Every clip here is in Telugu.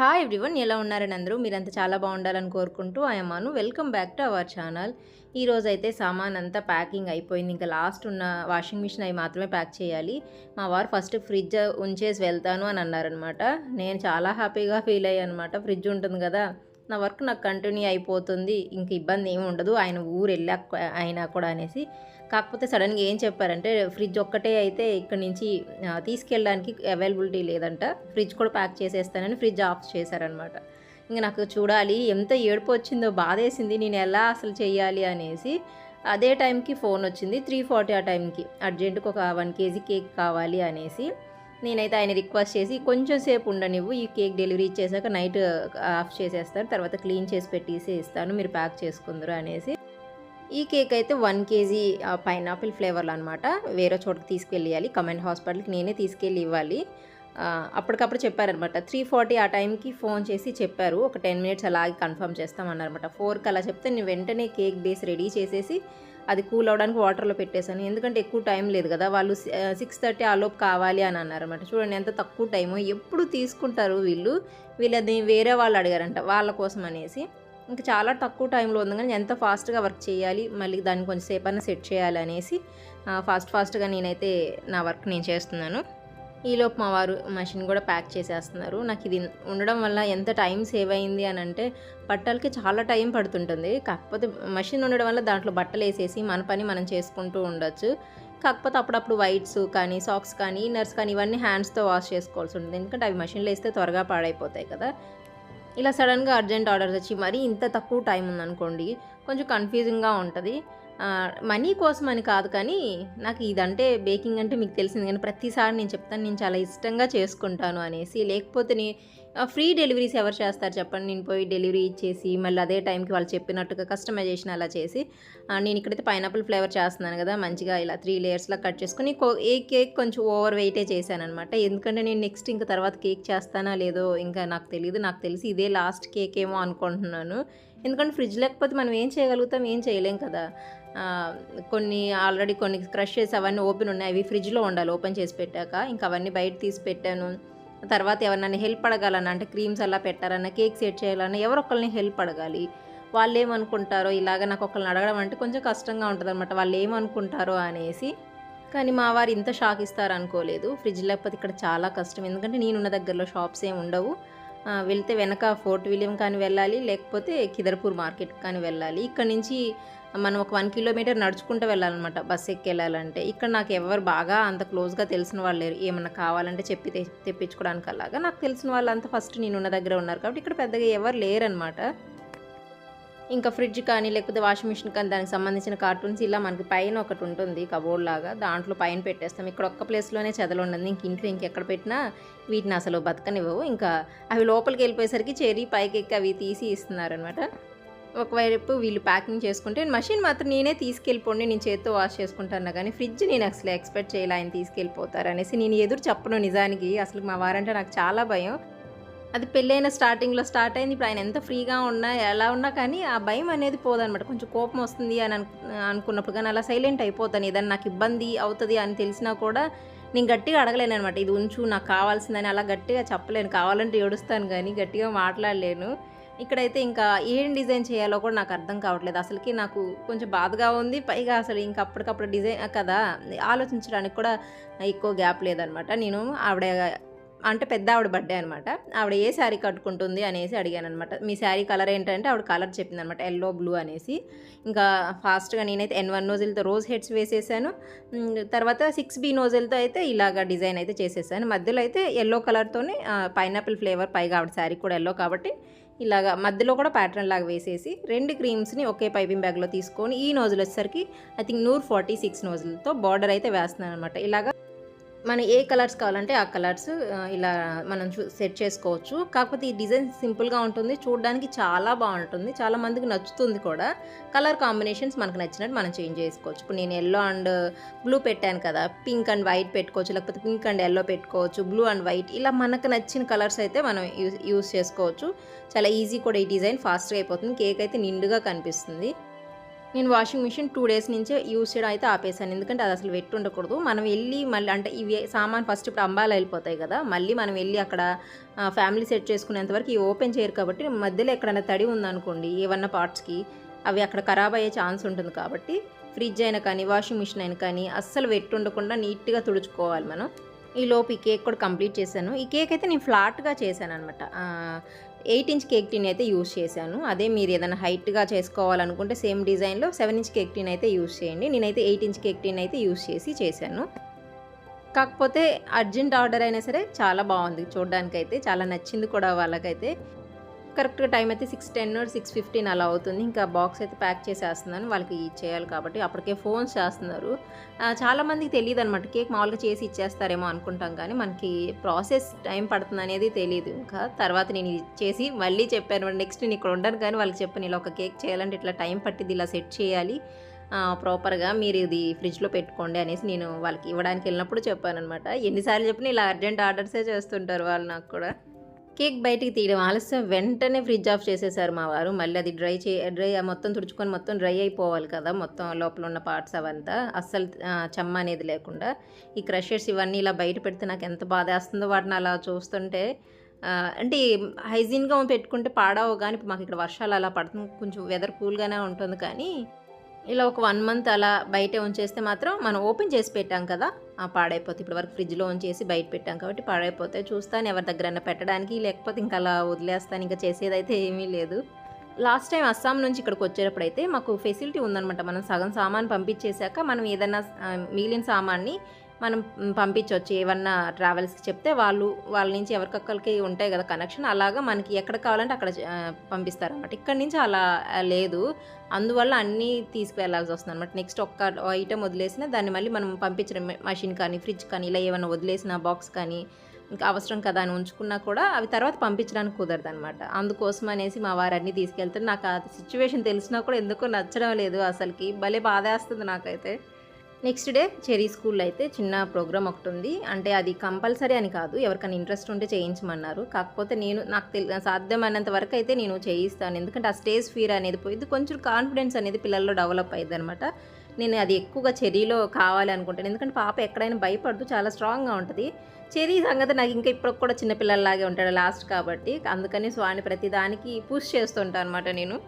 హాయ్ ఎవ్రీవన్ ఎలా ఉన్నారని అందరూ? మీరంతా చాలా బాగుండాలని కోరుకుంటూ ఆయమ్మాను welcome back to our channel ఈరోజైతే అయితే సామాన్ అంతా ప్యాకింగ్ అయిపోయింది. ఇంకా లాస్ట్ ఉన్న వాషింగ్ మిషన్ అవి మాత్రమే ప్యాక్ చేయాలి. మా వారు ఫస్ట్ ఫ్రిడ్జ్ ఉంచేసి వెళ్తాను అని అన్నారనమాట నేను చాలా హ్యాపీగా ఫీల్ అయ్యాను అనమాట ఫ్రిడ్జ్ ఉంటుంది కదా నా వర్క్ నాకు కంటిన్యూ అయిపోతుంది. ఇంక ఇబ్బంది ఏమి ఉండదు. ఆయన ఊరు వెళ్ళాక అయినా కూడా అనేసి కాకపోతే సడన్గా ఏం చెప్పారంటే ఫ్రిడ్జ్ ఒక్కటే అయితే ఇక్కడ నుంచి తీసుకెళ్ళడానికి అవైలబిలిటీ లేదంట. ఫ్రిడ్జ్ కూడా ప్యాక్ చేసేస్తానని ఫ్రిడ్జ్ ఆఫ్ చేశారనమాట ఇంకా నాకు చూడాలి ఎంత ఏడుపు వచ్చిందో బాధేసింది నేను ఎలా అసలు చేయాలి అనేసి. అదే టైంకి ఫోన్ వచ్చింది త్రీ ఫార్టీ ఆ టైంకి. అర్జెంటుకు ఒక వన్ కేజీ కేక్ కావాలి అనేసి. నేనైతే ఆయన రిక్వెస్ట్ చేసి కొంచెం సేపు ఉండనివ్వు ఈ కేక్ డెలివరీ ఇచ్చేసాక నైట్ ఆఫ్ చేసేస్తాను తర్వాత క్లీన్ చేసి పెట్టేసి ఇస్తాను మీరు ప్యాక్ చేసుకుందరు అనేసి. ఈ కేక్ అయితే వన్ కేజీ పైనాపిల్ ఫ్లేవర్లు అనమాట వేరే చోటుకి తీసుకెళ్ళాలి కమెంట్ హాస్పిటల్కి నేనే తీసుకెళ్ళి ఇవ్వాలి అప్పటికప్పుడు చెప్పారనమాట. త్రీ ఫార్టీ ఆ టైంకి ఫోన్ చేసి చెప్పారు. ఒక టెన్ మినిట్స్ అలాగే కన్ఫర్మ్ చేస్తామన్నారనమాట. ఫోర్కి అలా చెప్తే నేను వెంటనే కేక్ బేస్ రెడీ చేసేసి అది కూల్ అవడానికి వాటర్లో పెట్టేశాను. ఎందుకంటే ఎక్కువ టైం లేదు కదా. వాళ్ళు సిక్స్ థర్టీ ఆలోపు కావాలి అని అన్నారన్నమాట చూడండి ఎంత తక్కువ టైము. ఎప్పుడు తీసుకుంటారు వీళ్ళు? వీళ్ళది వేరే వాళ్ళు అడిగారంట. వాళ్ళ కోసం అనేసి. ఇంకా చాలా తక్కువ టైంలో ఉంది. కానీ ఎంత ఫాస్ట్గా వర్క్ చేయాలి మళ్ళీ దాన్ని కొంచెం సేపు సెట్ చేయాలి అనేసి ఫాస్ట్ ఫాస్ట్గా నేనైతే నా వర్క్ నేను చేస్తున్నాను. ఈలోపు మా వారు మషిన్ కూడా ప్యాక్ చేసేస్తున్నారు. నాకు ఇది ఉండడం వల్ల ఎంత టైం సేవ్ అయింది అని అంటే బట్టలకి చాలా టైం పడుతుంటుంది. కాకపోతే మషిన్ ఉండడం వల్ల దాంట్లో బట్టలు వేసేసి మన పని మనం చేసుకుంటూ ఉండొచ్చు. కాకపోతే అప్పుడప్పుడు వైట్స్ కానీ సాక్స్ కానీ ఇన్నర్స్ కానీ ఇవన్నీ హ్యాండ్స్తో వాష్ చేసుకోవాల్సి ఉంటుంది. ఎందుకంటే అవి మషిన్లో వేస్తే త్వరగా పాడైపోతాయి కదా. ఇలా సడన్గా అర్జెంట్ ఆర్డర్స్ వచ్చి మరీ ఇంత తక్కువ టైం ఉందనుకోండి కొంచెం కన్ఫ్యూజింగ్గా ఉంటుంది. మనీ కోసం అని కాదు కానీ నాకు ఇదంటే బేకింగ్ అంటే మీకు తెలిసింది కానీ ప్రతిసారి నేను చెప్తాను నేను చాలా ఇష్టంగా చేసుకుంటాను అనేసి లేకపోతే ఫ్రీ డెలివరీస్ ఎవరు చేస్తారు చెప్పండి. నేను పోయి డెలివరీ ఇచ్చేసి మళ్ళీ అదే టైంకి వాళ్ళు చెప్పినట్టుగా కస్టమైజేషన్ అలా చేసి నేను ఇక్కడైతే పైనాపిల్ ఫ్లేవర్ చేస్తున్నాను కదా మంచిగా ఇలా త్రీ లేయర్స్లో కట్ చేసుకుని ఏ కేక్ కొంచెం ఓవర్ వెయిటే చేశాను అనమాట ఎందుకంటే నేను నెక్స్ట్ ఇంకా తర్వాత కేక్ చేస్తానా లేదో ఇంకా నాకు తెలియదు నాకు తెలిసి ఇదే లాస్ట్ కేక్ ఏమో అనుకుంటున్నాను. ఎందుకంటే ఫ్రిడ్జ్ లేకపోతే మనం ఏం చేయగలుగుతాం ఏం చేయలేం కదా. కొన్ని ఆల్రెడీ కొన్ని క్రష్ చేసి అవన్నీ ఓపెన్ ఉన్నాయి. అవి ఫ్రిడ్జ్లో ఉండాలి ఓపెన్ చేసి పెట్టాక. ఇంకా అవన్నీ బయట తీసి పెట్టాను. తర్వాత ఎవరినైనా హెల్ప్ అడగాలన్నా అంటే క్రీమ్స్ అలా పెట్టాలన్నా కేక్ సెట్ చేయాలన్నా ఎవరు ఒకరిని హెల్ప్ అడగాలి. వాళ్ళు ఏమనుకుంటారో ఇలాగ నాకు ఒకరిని అడగడం అంటే కొంచెం కష్టంగా ఉంటుంది అనమాట వాళ్ళు ఏమనుకుంటారో అనేసి. కానీ మా వారు ఇంత షాక్ ఇస్తారు అనుకోలేదు ఫ్రిడ్జ్ లేకపోతే ఇక్కడ చాలా కష్టం. ఎందుకంటే నేనున్న దగ్గరలో షాప్స్ ఏమి ఉండవు. వెళ్తే వెనక ఫోర్ట్ విలియం కానీ వెళ్ళాలి లేకపోతే కిదర్పూర్ మార్కెట్ కానీ వెళ్ళాలి. ఇక్కడ నుంచి మనం ఒక వన్ కిలోమీటర్ నడుచుకుంటూ వెళ్ళాలన్నమాట బస్ ఎక్కి వెళ్ళాలంటే ఇక్కడ నాకు ఎవరు బాగా అంత క్లోజ్గా తెలిసిన వాళ్ళు లేరు. ఏమన్నా కావాలంటే చెప్పి తె- తెప్పించుకోవడానికి అలాగా నాకు తెలిసిన వాళ్ళంతా ఫస్ట్ నేనున్న దగ్గర ఉన్నారు. కాబట్టి ఇక్కడ పెద్దగా ఎవరు లేరనమాట ఇంకా ఫ్రిడ్జ్ కానీ లేకపోతే వాషింగ్ మిషన్ కానీ దానికి సంబంధించిన కార్టూన్స్ ఇలా మనకి పైన ఒకటి ఉంటుంది కబోర్డ్ లాగా. దాంట్లో పైన పెట్టేస్తాం. ఇక్కడ ఒక్క ప్లేస్లోనే చెదలు ఉండదు. ఇంక ఇంట్లో ఇంకెక్కడ పెట్టినా వీటిని అసలు బతకనివ్వవు. ఇంకా అవి లోపలికి వెళ్ళిపోయేసరికి చేరి పైకి ఎక్కి అవి తీసి ఇస్తున్నారనమాట ఒకవైపు వీళ్ళు ప్యాకింగ్ చేసుకుంటే మషిన్ మాత్రం నేనే తీసుకెళ్ళిపోండి నేను చేత్తో వాష్ చేసుకుంటాను కానీ ఫ్రిడ్జ్ నేను అసలు ఎక్స్పెక్ట్ చేయాలి ఆయన తీసుకెళ్ళిపోతారు అనేసి నేను ఎదురు చెప్పను నిజానికి. అసలు మా వారంటే నాకు చాలా భయం. అది పెళ్ళైన స్టార్టింగ్లో స్టార్ట్ అయింది. ఇప్పుడు ఆయన ఎంత ఫ్రీగా ఉన్నా ఎలా ఉన్నా కానీ ఆ భయం అనేది పోదనమాట కొంచెం కోపం వస్తుంది అని అనుకున్నప్పుడు కానీ అలా సైలెంట్ అయిపోతాను. ఏదైనా నాకు ఇబ్బంది అవుతుంది అని తెలిసినా కూడా నేను గట్టిగా అడగలేను అనమాట ఇది ఉంచు నాకు కావాల్సిందని అలా గట్టిగా చెప్పలేను. కావాలంటే ఏడుస్తాను కానీ గట్టిగా మాట్లాడలేను. ఇక్కడైతే ఇంకా ఏం డిజైన్ చేయాలో కూడా నాకు అర్థం కావట్లేదు. అసలుకి నాకు కొంచెం బాధగా ఉంది. పైగా అసలు ఇంకా అప్పటికప్పుడు డిజైన్ కదా ఆలోచించడానికి కూడా ఎక్కువ గ్యాప్ లేదనమాట నేను ఆవిడ అంటే పెద్ద ఆవిడ బర్త్డే అనమాట. ఆవిడ ఏ శారీ కట్టుకుంటుంది అనేసి అడిగాను అనమాట మీ శారీ కలర్ ఏంటంటే ఆవిడ కలర్ చెప్పింది అనమాట ఎల్లో బ్లూ అనేసి. ఇంకా ఫాస్ట్గా నేనైతే ఎన్ వన్ నోజిల్తో రోజ్ హెడ్స్ వేసేసాను. తర్వాత సిక్స్ బి నోజిల్తో అయితే ఇలాగ డిజైన్ అయితే చేసేసాను. మధ్యలో అయితే ఎల్లో కలర్తోనే పైనాపిల్ ఫ్లేవర్ పైగా ఆవిడ శారీ కూడా ఎల్లో కాబట్టి ఇలాగా మధ్యలో కూడా ప్యాటర్న్ లాగా వేసేసి రెండు క్రీమ్స్ని ఒకే పైపింగ్ బ్యాగ్లో తీసుకొని ఈ నోజులు వచ్చేసరికి ఐ థింక్ నూర్ ఫార్టీ సిక్స్ నోజులతో బార్డర్ అయితే వేస్తున్నాను అనమాట ఇలాగా మనం ఏ కలర్స్ కావాలంటే ఆ కలర్స్ ఇలా మనం చూ సెట్ చేసుకోవచ్చు. కాకపోతే ఈ డిజైన్ సింపుల్గా ఉంటుంది. చూడడానికి చాలా బాగుంటుంది. చాలా మందికి నచ్చుతుంది కూడా. కలర్ కాంబినేషన్స్ మనకు నచ్చినట్టు మనం చేంజ్ చేసుకోవచ్చు. ఇప్పుడు నేను ఎల్లో అండ్ బ్లూ పెట్టాను కదా. పింక్ అండ్ వైట్ పెట్టుకోవచ్చు. లేకపోతే పింక్ అండ్ ఎల్లో పెట్టుకోవచ్చు. Blue and white. ఇలా మనకు నచ్చిన కలర్స్ అయితే మనం యూస్ యూస్ చేసుకోవచ్చు. చాలా ఈజీ కూడా ఈ డిజైన్ ఫాస్ట్గా అయిపోతుంది. కేక్ అయితే నిండుగా కనిపిస్తుంది. నేను వాషింగ్ మిషన్ టూ డేస్ నుంచే యూస్ చేయడం అయితే ఆపేసాను ఎందుకంటే అది అసలు పెట్టి ఉండకూడదు. మనం వెళ్ళి మళ్ళీ అంటే ఇవి సామాన్ ఫస్ట్ ఇప్పుడు అంబాలు వెళ్ళిపోతాయి కదా మళ్ళీ మనం వెళ్ళి అక్కడ ఫ్యామిలీ సెట్ చేసుకునేంత వరకు ఇవి ఓపెన్ చేయరు కాబట్టి మధ్యలో ఎక్కడైనా తడి ఉందనుకోండి ఏమన్నా పార్ట్స్కి అవి అక్కడ ఖరాబ్ అయ్యే ఛాన్స్ ఉంటుంది కాబట్టి ఫ్రిడ్జ్ అయినా కానీ వాషింగ్ మిషన్ అయినా కానీ అస్సలు వెట్టి ఉండకుండా నీట్గా తుడుచుకోవాలి మనం. ఈ లోపు ఈ కేక్ కూడా కంప్లీట్ చేశాను. ఈ కేక్ అయితే నేను ఫ్లాట్గా చేశాను అనమాట ఎయిట్ ఇంచ్ కేక్ టీన్ అయితే యూస్ చేశాను. అదే మీరు ఏదైనా హైట్గా చేసుకోవాలనుకుంటే సేమ్ డిజైన్లో సెవెన్ ఇంచ్ కేక్ టీన్ అయితే యూజ్ చేయండి. నేనైతే ఎయిట్ ఇంచ్ కేక్ టీన్ అయితే యూజ్ చేసి చేశాను. కాకపోతే అర్జెంట్ ఆర్డర్ అయినా సరే చాలా బాగుంది చూడడానికైతే చాలా నచ్చింది కూడా వాళ్ళకైతే. కరెక్ట్గా టైం అయితే సిక్స్ టెన్ సిక్స్ ఫిఫ్టీన్ అలా అవుతుంది. ఇంకా బాక్స్ అయితే ప్యాక్ చేసేస్తున్నాను. వాళ్ళకి చేయాలి కాబట్టి అప్పటికే ఫోన్స్ చేస్తున్నారు. చాలామందికి తెలియదు అనమాట కేక్ మామూలుగా చేసి ఇచ్చేస్తారేమో అనుకుంటాం కానీ మనకి ప్రాసెస్ టైం పడుతుంది అనేది తెలియదు ఇంకా తర్వాత నేను ఇది చేసి మళ్ళీ చెప్పాను. నెక్స్ట్ నేను ఇక్కడ ఉండను కానీ వాళ్ళకి చెప్పాను ఇలా ఒక కేక్ చేయాలంటే ఇట్లా టైం పట్టింది ఇలా సెట్ చేయాలి. ప్రాపర్గా మీరు ఇది ఫ్రిడ్జ్లో పెట్టుకోండి అనేసి నేను వాళ్ళకి ఇవ్వడానికి వెళ్ళినప్పుడు చెప్పాను అనమాట ఎన్నిసార్లు చెప్పినా ఇలా అర్జెంట్ ఆర్డర్సే చేస్తుంటారు వాళ్ళు నాకు కూడా. కేక్ బయటికి తీయడం. ఆలస్యం. వెంటనే ఫ్రిడ్జ్ ఆఫ్ చేసేసారు మా వారు. మళ్ళీ అది డ్రై చే డ్రై మొత్తం తుడుచుకొని మొత్తం డ్రై అయిపోవాలి కదా మొత్తం లోపల ఉన్న పార్ట్స్ అవంతా. అస్సలు చెమ్మ అనేది లేకుండా. ఈ క్రషర్స్ ఇవన్నీ ఇలా బయట పెడితే నాకు ఎంత బాధ వేస్తుందో వాటిని అలా చూస్తుంటే అంటే హైజీన్గా పెట్టుకుంటే పాడవు కానీ ఇప్పుడు మాకు ఇక్కడ వర్షాలు అలా పడుతుంది. కొంచెం వెదర్ కూల్గానే ఉంటుంది కానీ ఇలా ఒక వన్ మంత్ అలా బయట ఉంచేస్తే మాత్రం మనం ఓపెన్ చేసి పెట్టాం కదా ఆ పాడైపోతే ఇప్పుడు వరకు ఫ్రిడ్జ్లో ఉంచేసి బయట పెట్టాం కాబట్టి పాడైపోతే చూస్తాను ఎవరి దగ్గరైనా పెట్టడానికి లేకపోతే ఇంకా అలా వదిలేస్తాను ఇంకా చేసేదైతే ఏమీ లేదు. లాస్ట్ టైం అస్సాం నుంచి ఇక్కడికి వచ్చేటప్పుడు అయితే మాకు ఫెసిలిటీ ఉందనమాట మనం సగం సామాన్ పంపించేశాక మనం ఏదైనా మిగిలిన సామాన్ని మనం పంపించవచ్చు ఏమన్నా ట్రావెల్స్కి చెప్తే వాళ్ళు వాళ్ళ నుంచి ఎవరికొక్కరికి ఉంటాయి కదా కనెక్షన్ అలాగా మనకి ఎక్కడ కావాలంటే అక్కడ పంపిస్తారు పంపిస్తారన్నమాట. ఇక్కడి నుంచి అలా లేదు. అందువల్ల అన్నీ తీసుకువెళ్ళాల్సి వస్తుంది అనమాట నెక్స్ట్ ఒక్క ఐటెం వదిలేసిన దాన్ని మళ్ళీ మనం పంపించిన మషిన్ కానీ ఫ్రిడ్జ్ కానీ ఇలా ఏమైనా వదిలేసిన బాక్స్ కానీ ఇంకా అవసరం కదా అని ఉంచుకున్నా కూడా అవి తర్వాత పంపించడానికి కుదరదు అనమాట అందుకోసం అనేసి మా వారు అన్నీ తీసుకెళ్తారు నాకు ఆ సిచ్యువేషన్ తెలిసినా కూడా ఎందుకో నచ్చడం లేదు అసలుకి. భలే బాధేస్తుంది నాకైతే. నెక్స్ట్ డే చెరీ స్కూల్లో అయితే చిన్న ప్రోగ్రామ్ ఒకటి ఉంది. అంటే అది కంపల్సరీ అని కాదు. ఎవరికైనా ఇంట్రెస్ట్ ఉంటే చేయించమన్నారు. కాకపోతే నేను నాకు తెలి సాధ్యమైనంత వరకు అయితే నేను చేయిస్తాను. ఎందుకంటే ఆ స్టేజ్ ఫీర్ అనేది పోయింది కొంచెం కాన్ఫిడెన్స్ అనేది పిల్లల్లో డెవలప్ అయ్యింది అనమాట నేను అది ఎక్కువగా చెరీలో కావాలి అనుకుంటాను ఎందుకంటే పాప ఎక్కడైనా భయపడదు చాలా స్ట్రాంగ్గా ఉంటుంది. చెరీ సంగతి నాకు ఇంకా ఇప్పుడు కూడా చిన్నపిల్లల్లాగే ఉంటాడు లాస్ట్ కాబట్టి. అందుకని స్వామి ప్రతి దానికి పుష్ చేస్తుంటాను అనమాట నేను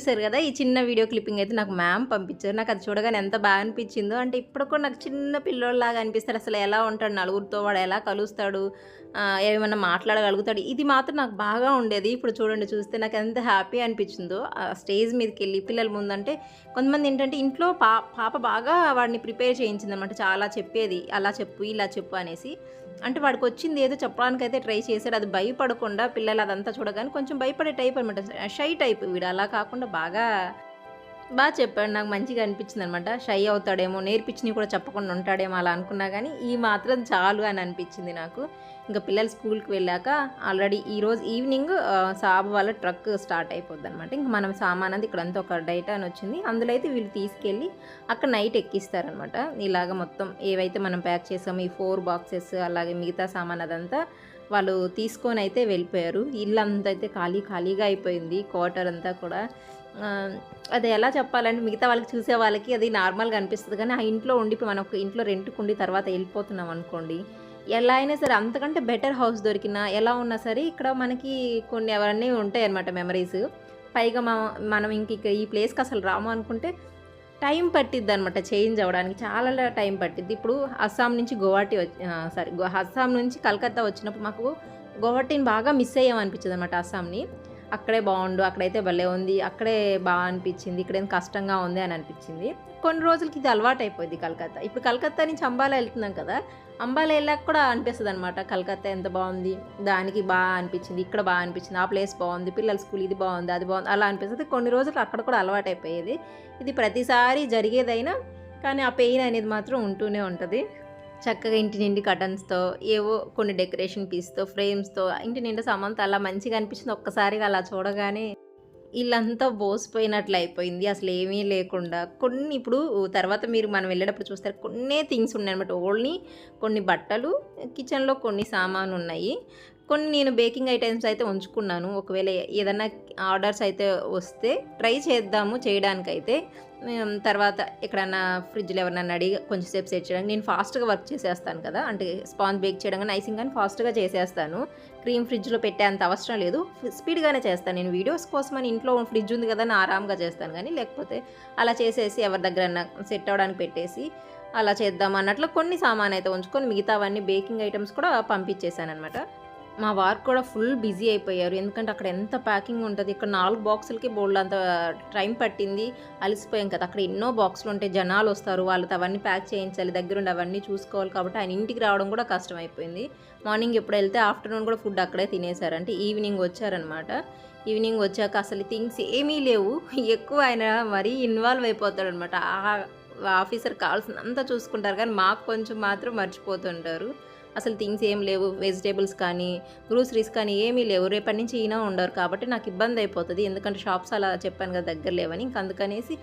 చూశారు కదా ఈ చిన్న వీడియో క్లిప్పింగ్ అయితే నాకు మ్యామ్ పంపించారు. నాకు అది చూడగానే ఎంత బాగా అనిపించిందో. అంటే ఇప్పుడు కూడా నాకు చిన్న పిల్లోళ్ళలాగా అనిపిస్తాడు అసలు ఎలా ఉంటాడు నలుగురితో వాడు ఎలా కలుస్తాడు ఏమైనా మాట్లాడగలుగుతాడు. ఇది మాత్రం నాకు బాగా ఉండేది. ఇప్పుడు చూడండి చూస్తే నాకు ఎంత హ్యాపీ అనిపించిందో. ఆ స్టేజ్ మీదకి వెళ్ళి పిల్లల ముందంటే కొంతమంది ఏంటంటే ఇంట్లో పా పాప బాగా వాడిని ప్రిపేర్ చేయించింది అనమాట చాలా చెప్పేది అలా చెప్పు ఇలా చెప్పు అనేసి. అంటే వాడికి వచ్చింది ఏదో చెప్పడానికైతే ట్రై చేశాడు అది భయపడకుండా పిల్లలు అదంతా చూడగానే కొంచెం భయపడే టైప్ అనమాట షై టైప్ వీడు అలా కాకుండా బాగా బాగా చెప్పాడు. నాకు మంచిగా అనిపించింది అనమాట షై అవుతాడేమో నేర్పించినవి కూడా చెప్పకుండా ఉంటాడేమో అలా అనుకున్నా కానీ ఈ మాత్రం చాలు అని అనిపించింది నాకు. ఇంకా పిల్లలు స్కూల్కి వెళ్ళాక ఆల్రెడీ ఈరోజు ఈవినింగ్ సాబు వాళ్ళ ట్రక్ స్టార్ట్ అయిపోద్ది అనమాట ఇంకా మనం సామాన్ అది ఇక్కడ అంతా ఒక డైట్ అని వచ్చింది. అందులో అయితే వీళ్ళు తీసుకెళ్ళి అక్కడ నైట్ ఎక్కిస్తారనమాట. ఇలాగ మొత్తం ఏవైతే మనం ప్యాక్ చేసామో ఈ ఫోర్ బాక్సెస్ అలాగే మిగతా సామాన్ అదంతా వాళ్ళు తీసుకొని అయితే వెళ్ళిపోయారు. ఇల్లు అంతా అయితే ఖాళీ ఖాళీగా అయిపోయింది. క్వార్టర్ అంతా కూడా అది ఎలా చెప్పాలంటే మిగతా వాళ్ళకి చూసే వాళ్ళకి అది నార్మల్గా అనిపిస్తుంది. కానీ ఆ ఇంట్లో ఉండి ఇప్పుడు మనం ఇంట్లో రెంట్కి ఉండి తర్వాత వెళ్ళిపోతున్నాం అనుకోండి ఎలా అయినా సరే అంతకంటే బెటర్ హౌస్ దొరికినా ఎలా ఉన్నా సరే ఇక్కడ మనకి కొన్ని అవన్నీ ఉంటాయి అన్నమాట మెమరీస్. పైగా మా- మనం ఇంక ఇక్కడ ఈ ప్లేస్కి అసలు రాము అనుకుంటే టైం పట్టిద్ది అనమాట చేంజ్ అవ్వడానికి. చాలా టైం పట్టిద్ది. ఇప్పుడు అస్సాం నుంచి గువాహటి వచ్చి సారీ అస్సాం నుంచి కలకత్తా వచ్చినప్పుడు మాకు గువాహటిని బాగా మిస్ అయ్యామనిపించింది అనమాట అస్సాంని. అక్కడే బాగుండు అక్కడైతే భలే ఉంది అక్కడే బాగా అనిపించింది ఇక్కడేం కష్టంగా ఉంది అని అనిపించింది. కొన్ని రోజులకి ఇది అలవాటు అయిపోయింది కలకత్తా. ఇప్పుడు కలకత్తా నుంచి అంబాలా వెళ్తున్నాం కదా అంబాలా వెళ్ళాక కూడా అనిపిస్తుంది అనమాట కలకత్తా ఎంత బాగుంది దానికి బాగా అనిపించింది ఇక్కడ బాగా అనిపించింది ఆ ప్లేస్ బాగుంది పిల్లల స్కూల్ ఇది బాగుంది అది బాగుంది అలా అనిపిస్తుంది. కొన్ని రోజులు అక్కడ కూడా అలవాటు అయిపోయేది ఇది ప్రతిసారి జరిగేదైనా కానీ ఆ పెయిన్ అనేది మాత్రం ఉంటూనే ఉంటుంది. చక్కగా ఇంటి నిండి కటన్స్తో ఏవో కొన్ని డెకరేషన్ పీస్తో ఫ్రేమ్స్తో ఇంటి నిండా సామాన్తో అలా మంచిగా అనిపించింది. ఒక్కసారిగా అలా చూడగానే ఇల్లంతా బోసిపోయినట్లు అయిపోయింది. అసలు ఏమీ లేకుండా కొన్ని ఇప్పుడు తర్వాత మీరు మనం వెళ్ళేటప్పుడు చూస్తారు కొన్ని థింగ్స్ ఉన్నాయి అనమాట ఓన్లీ కొన్ని బట్టలు కిచెన్లో కొన్ని సామాను ఉన్నాయి. కొన్ని నేను బేకింగ్ ఐటమ్స్ అయితే ఉంచుకున్నాను. ఒకవేళ ఏదైనా ఆర్డర్స్ అయితే వస్తే ట్రై చేద్దాము చేయడానికైతే. తర్వాత ఎక్కడన్నా ఫ్రిడ్జ్లో ఎవరినన్నా అడిగి కొంచెం సేపు సెట్ చేయడానికి నేను ఫాస్ట్గా వర్క్ చేసేస్తాను కదా అంటే స్పాంజ్ బేక్ చేయడం కానీ ఐసింగ్ కానీ ఫాస్ట్గా చేసేస్తాను. క్రీమ్ ఫ్రిడ్జ్లో పెట్టేంత అవసరం లేదు. స్పీడ్గానే చేస్తాను. నేను వీడియోస్ కోసం అని ఇంట్లో ఫ్రిడ్జ్ ఉంది కదా అని ఆరామ్గా చేస్తాను కానీ లేకపోతే అలా చేసేసి ఎవరి దగ్గర సెట్ అవ్వడానికి పెట్టేసి అలా చేద్దాం అన్నట్లు కొన్ని సామాన్ అయితే ఉంచుకొని మిగతావన్నీ బేకింగ్ ఐటమ్స్ కూడా పంపించేశాను అనమాట మా వారు కూడా ఫుల్ బిజీ అయిపోయారు. ఎందుకంటే అక్కడ ఎంత ప్యాకింగ్ ఉంటుంది? ఇక్కడ నాలుగు బాక్సులకి బోల్డ్ అంత టైం పట్టింది. అలసిపోయాం కదా. అక్కడ ఎన్నో బాక్సులు ఉంటాయి. జనాలు వస్తారు. వాళ్ళతో అవన్నీ ప్యాక్ చేయించాలి. దగ్గరుండి అవన్నీ చూసుకోవాలి కాబట్టి ఆయన ఇంటికి రావడం కూడా కష్టం అయిపోయింది. మార్నింగ్ ఎప్పుడు వెళ్తే ఆఫ్టర్నూన్ కూడా ఫుడ్ అక్కడే తినేశారు అంటే ఈవినింగ్ వచ్చారనమాట ఈవినింగ్ వచ్చాక అసలు థింగ్స్ ఏమీ లేవు. ఎక్కువ ఆయన మరీ ఇన్వాల్వ్ అయిపోతాడనమాట ఆఫీసర్ కావాల్సినంత చూసుకుంటారు. కానీ మాకు కొంచెం మాత్రం మర్చిపోతుంటారు. అసలు థింగ్స్ ఏం లేవు వెజిటేబుల్స్ కానీ గ్రూసరీస్ కానీ ఏమీ లేవు. రేపటి నుంచి ఈయన ఉండరు కాబట్టి నాకు ఇబ్బంది అయిపోతుంది. ఎందుకంటే షాప్స్ అలా చెప్పాను కదా దగ్గర లేవని. ఇంక అందుకనేసి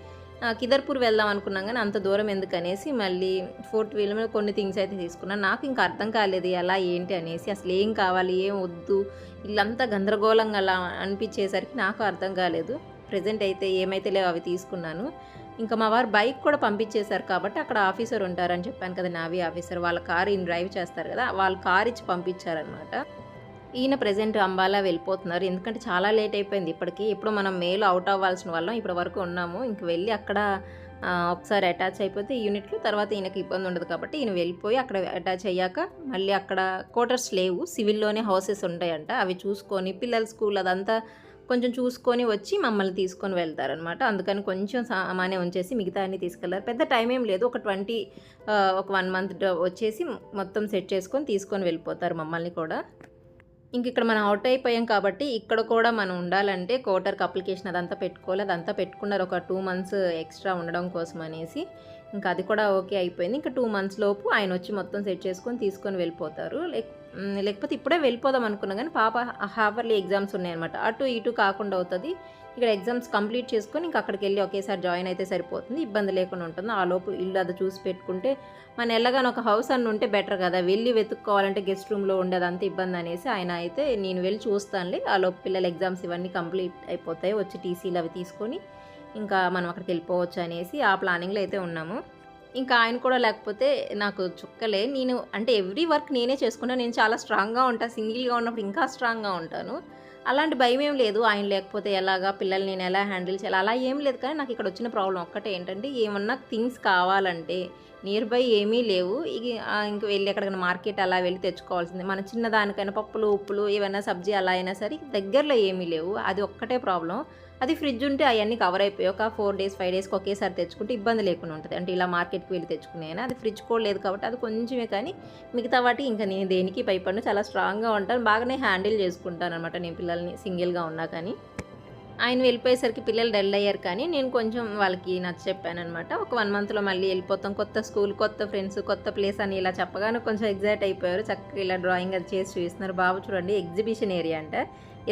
కిదర్పూర్ వెళ్దాం అనుకున్నాం కానీ అంత దూరం ఎందుకనేసి మళ్ళీ ఫోర్త్ వీలర్ కొన్ని థింగ్స్ అయితే తీసుకున్నాను నాకు ఇంకా అర్థం కాలేదు ఎలా ఏంటి అనేసి. అసలు ఏం కావాలి ఏం వద్దు. ఇల్లంతా గందరగోళంగా అలా అనిపించేసరికి నాకు అర్థం కాలేదు. ప్రజెంట్ అయితే ఏమైతే లేవో అవి తీసుకున్నాను. ఇంకా మా వారు బైక్ కూడా పంపించేశారు కాబట్టి అక్కడ ఆఫీసర్ ఉంటారని చెప్పాను కదా నావీ ఆఫీసర్. వాళ్ళ కారు ఈయన డ్రైవ్ చేస్తారు కదా వాళ్ళ కారు ఇచ్చి పంపించారనమాట ఈయన ప్రజెంట్ అంబాలా వెళ్ళిపోతున్నారు. ఎందుకంటే చాలా లేట్ అయిపోయింది ఇప్పటికి. ఇప్పుడు మనం మేలు అవుట్ అవ్వాల్సిన వాళ్ళం ఇప్పటి వరకు ఉన్నాము. ఇంక వెళ్ళి అక్కడ ఒకసారి అటాచ్ అయిపోతే యూనిట్లు తర్వాత ఈయనకి ఇబ్బంది ఉండదు కాబట్టి ఈయన వెళ్ళిపోయి అక్కడ అటాచ్ అయ్యాక మళ్ళీ అక్కడ క్వార్టర్స్ లేవు. సివిల్లోనే హౌసెస్ ఉంటాయంట. అవి చూసుకొని పిల్లల స్కూల్ అదంతా కొంచెం చూసుకొని వచ్చి మమ్మల్ని తీసుకొని వెళ్తారనమాట అందుకని కొంచెం సామానే ఉంచేసి మిగతా అన్ని తీసుకెళ్ళారు. పెద్ద టైం ఏం లేదు. ఒక ట్వంటీ ఒక వన్ మంత్ వచ్చేసి మొత్తం సెట్ చేసుకొని తీసుకొని వెళ్ళిపోతారు మమ్మల్ని కూడా. ఇంక ఇక్కడ మనం అవుట్ అయిపోయాం కాబట్టి ఇక్కడ కూడా మనం ఉండాలంటే కోటర్కి అప్లికేషన్ అదంతా పెట్టుకోవాలి. అదంతా పెట్టుకున్నారు. ఒక టూ మంత్స్ ఎక్స్ట్రా ఉండడం కోసం అనేసి. ఇంకా అది కూడా ఓకే అయిపోయింది. ఇంకా టూ మంత్స్ లోపు ఆయన వచ్చి మొత్తం సెట్ చేసుకొని తీసుకొని వెళ్ళిపోతారు. లైక్ లేకపోతే ఇప్పుడే వెళ్ళిపోదాం అనుకున్నా కానీ పాప హాఫర్లీ ఎగ్జామ్స్ ఉన్నాయన్నమాట. అటు ఇటు కాకుండా అవుతుంది. ఇక్కడ ఎగ్జామ్స్ కంప్లీట్ చేసుకొని ఇంకా అక్కడికి వెళ్ళి ఒకేసారి జాయిన్ అయితే సరిపోతుంది. ఇబ్బంది లేకుండా ఉంటుంది. ఆ లోపు ఇల్లు అది చూసి పెట్టుకుంటే మన ఎల్లగానే ఒక హౌస్ అన్న ఉంటే బెటర్ కదా. వెళ్ళి వెతుక్కోవాలంటే గెస్ట్ రూమ్లో ఉండేదంత ఇబ్బంది అనేసి ఆయన అయితే నేను వెళ్ళి చూస్తానులే. ఆ లోపు పిల్లల ఎగ్జామ్స్ ఇవన్నీ కంప్లీట్ అయిపోతాయి. వచ్చి టీసీలు అవి తీసుకొని ఇంకా మనం అక్కడికి వెళ్ళిపోవచ్చు అనేసి ఆ ప్లానింగ్లో అయితే ఉన్నాము. ఇంకా ఆయన కూడా లేకపోతే నాకు చుక్కలే. నేను అంటే ఎవ్రీ వర్క్ నేనే చేసుకుంటాను నేను చాలా స్ట్రాంగ్గా ఉంటాను సింగిల్గా ఉన్నప్పుడు ఇంకా స్ట్రాంగ్గా ఉంటాను. అలాంటి భయం ఏం లేదు. ఆయన లేకపోతే ఎలాగా? పిల్లల్ని నేను ఎలా హ్యాండిల్ చేయాలి? అలా ఏం లేదు. కానీ నాకు ఇక్కడ వచ్చిన ప్రాబ్లం ఒక్కటే ఏంటంటే ఏమన్నా థింగ్స్ కావాలంటే నియర్ బై ఏమీ లేవు. ఇక ఇంక వెళ్ళి ఎక్కడికైనా మార్కెట్ అలా వెళ్ళి తెచ్చుకోవాల్సిందే. మన చిన్నదానికైనా పప్పులు ఉప్పులు ఏమైనా సబ్జీ అలా అయినా సరే దగ్గరలో ఏమీ లేవు. అది ఒక్కటే ప్రాబ్లం. అది ఫ్రిడ్జ్ ఉంటే అవన్నీ కవర్ అయిపోయి ఒక ఫోర్ డేస్ ఫైవ్ డేస్కి ఒకేసారి తెచ్చుకుంటే ఇబ్బంది లేకుండా ఉంటుంది. అంటే ఇలా మార్కెట్కి వెళ్ళి తెచ్చుకునేనా అది ఫ్రిడ్జ్ కూడా లేదు కాబట్టి అది కొంచెమే కానీ మిగతా వాటి ఇంకా నేను దేనికి భయపడను. చాలా స్ట్రాంగ్గా ఉంటాను. బాగానే హ్యాండిల్ చేసుకుంటాను అనమాట నేను పిల్లల్ని సింగిల్గా ఉన్నా కానీ. ఆయన వెళ్ళిపోయేసరికి పిల్లలు డల్ అయ్యారు కానీ నేను కొంచెం వాళ్ళకి నచ్చ చెప్పాను అనమాట ఒక వన్ మంత్లో మళ్ళీ వెళ్ళిపోతాం. కొత్త స్కూల్ కొత్త ఫ్రెండ్స్ కొత్త ప్లేస్ అని ఇలా చెప్పగానే కొంచెం ఎగ్జైట్ అయిపోయారు. చక్కగా ఇలా డ్రాయింగ్ అది చేసి చూపిస్తున్నారు. బాబు చూడండి ఎగ్జిబిషన్ ఏరియా అంటే.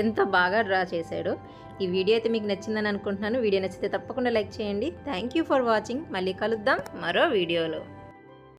ఎంత బాగా డ్రా చేశాడు. ఈ వీడియో అయితే మీకు నచ్చిందని అనుకుంటున్నాను. వీడియో నచ్చితే తప్పకుండా లైక్ చేయండి. థ్యాంక్ యూ ఫర్ వాచింగ్ మళ్ళీ కలుద్దాం మరో వీడియోలో.